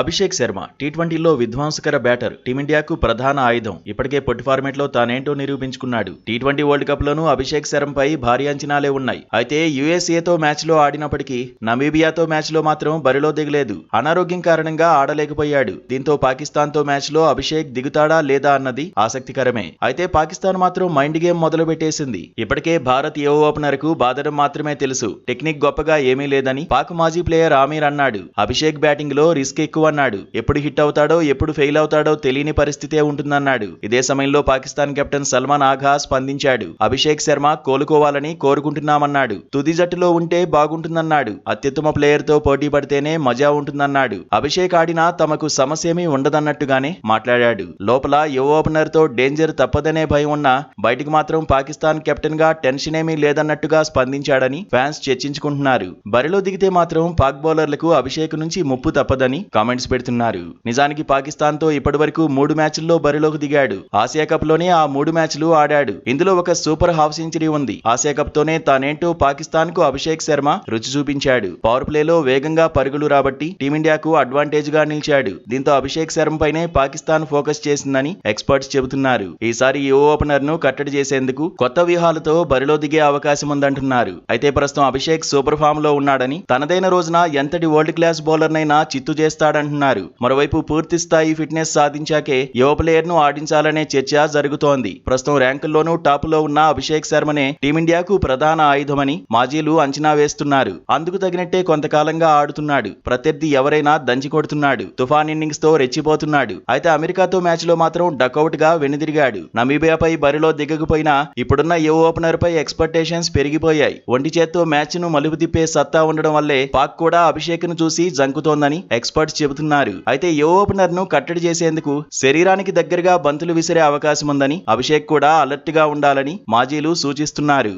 Abhishek Sharma tea ట్వంటీలో విధ్వంసకర batter టీమిండియాకు ప్రధాన ఆయుధం. ఇప్పటికే పొట్టి ఫార్మేట్లో తానేంటో నిరూపించుకున్నాడు. టీ ట్వంటీ వరల్డ్ కప్ లోనూ అభిషేక్ శర్మపై భారీ అంచనాలే ఉన్నాయి. అయితే యుఎస్ఏతో మ్యాచ్లో ఆడినప్పటికీ నమీబియాతో మ్యాచ్లో మాత్రం బరిలో దిగలేదు. అనారోగ్యం కారణంగా ఆడలేకపోయాడు. దీంతో పాకిస్తాన్తో మ్యాచ్లో అభిషేక్ దిగుతాడా లేదా అన్నది ఆసక్తికరమే. అయితే పాకిస్తాన్ మాత్రం మైండ్ గేమ్ మొదలు పెట్టేసింది ఇప్పటికే భారత్ ఏ ఓపెనర్కు బాధడం మాత్రమే తెలుసు. టెక్నిక్ గొప్పగా ఏమీ లేదని పాక్ మాజీ ప్లేయర్ ఆమీర్ అన్నాడు. అభిషేక్ బ్యాటింగ్లో రిస్క్ ఎక్కువ అన్నాడు. ఎప్పుడు హిట్ అవుతాడో ఎప్పుడు ఫెయిల్ అవుతాడో తెలియని పరిస్థితే ఉంటుందన్నాడు. ఇదే సమయంలో పాకిస్తాన్ కెప్టెన్ సల్మాన్ ఆఘా స్పందించాడు. అభిషేక్ శర్మ కోలుకోవాలని కోరుకుంటున్నామన్నాడు. తుది జట్టులో ఉంటే బాగుంటుందన్నాడు. అత్యుత్తమ ప్లేయర్తో పోటీ పడితేనే మజా ఉంటుందన్నాడు. అభిషేక్ ఆడినా తమకు సమస్యేమీ ఉండదన్నట్టుగానే మాట్లాడాడు. లోపల యువ ఓపెనర్తో డేంజర్ తప్పదనే భయం ఉన్నా బయటకు మాత్రం పాకిస్తాన్ కెప్టెన్గా టెన్షన్ ఏమీ లేదన్నట్టుగా స్పందించాడని ఫ్యాన్స్ చర్చించుకుంటున్నారు. బరిలో దిగితే మాత్రం పాక్ బౌలర్లకు అభిషేక్ నుంచి ముప్పు తప్పదని కామెంట్స్ పెడుతున్నారు. నిజానికి పాకిస్తాన్తో ఇప్పటివరకు మూడు మ్యాచ్ల్లో బరిలోకి దిగాడు. ఆసియా కప్లోనే ఆ మూడు మ్యాచ్లు ఆడాడు. ఇందులో ఒక సూపర్ హాఫ్ సెంచరీ ఉంది. ఆసియా కప్ తోనే తానేంటో పాకిస్తాన్కు అభిషేక్ శర్మ రుచి చూపించాడు. పవర్ ప్లేలో వేగంగా పరుగులు రాబట్టి టీమిండియాకు అడ్వాంటేజ్గా నిలిచాడు. దీంతో అభిషేక్ శర్మ పైనే పాకిస్తాన్ ఫోకస్ చేసిందని ఎక్స్పర్ట్స్ చెబుతున్నారు. ఈసారి ఈ ఓపెనర్ను కట్టడి చేసేందుకు కొత్త వ్యూహాలతో బరిలో దిగే అవకాశం ఉందంటున్నారు. అయితే ప్రస్తుతం అభిషేక్ సూపర్ ఫామ్లో ఉన్నాడని తనదైన రోజున ఎంతటి వరల్డ్ క్లాస్ బౌలర్నైనా చిత్తు చేస్తాడని చేస్తాడంటున్నారు మరోవైపు పూర్తి స్థాయి ఫిట్నెస్ సాధించాకే యువ ప్లేయర్ను ఆడించాలనే చర్చ జరుగుతోంది. ప్రస్తుతం ర్యాంకుల్లోనూ టాప్లో ఉన్న అభిషేక్ శర్మనే టీమిండియాకు ప్రధాన ఆయుధమని మాజీలు అంచనా వేస్తున్నారు. అందుకు తగినట్టే కొంతకాలంగా ఆడుతున్నాడు. ప్రత్యర్థి ఎవరైనా దంచి కొడుతున్నాడు. తుఫాన్ ఇన్నింగ్స్తో రెచ్చిపోతున్నాడు. అయితే అమెరికాతో మ్యాచ్లో మాత్రం డకౌట్గా వెనుదిరిగాడు. నమీబియాపై బరిలో దిగకపోయినా ఇప్పుడున్న యువ ఓపెనర్ పై ఎక్స్పెక్టేషన్స్ పెరిగిపోయాయి. ఒంటి చేత్తో మ్యాచ్ను మలుపు తిప్పే సత్తా ఉండడం వల్లే పాక్ కూడా అభిషేక్ను చూసి జంకుతోందని ఎక్స్పర్ట్స్ చెబుతున్నారు అయితే యువ ఓపెనర్ను కట్టడి చేసేందుకు శరీరానికి దగ్గరగా బంతులు విసిరే అవకాశం ఉందని అభిషేక్ కూడా అలర్ట్గా ఉండాలని మాజీలు సూచిస్తున్నారు.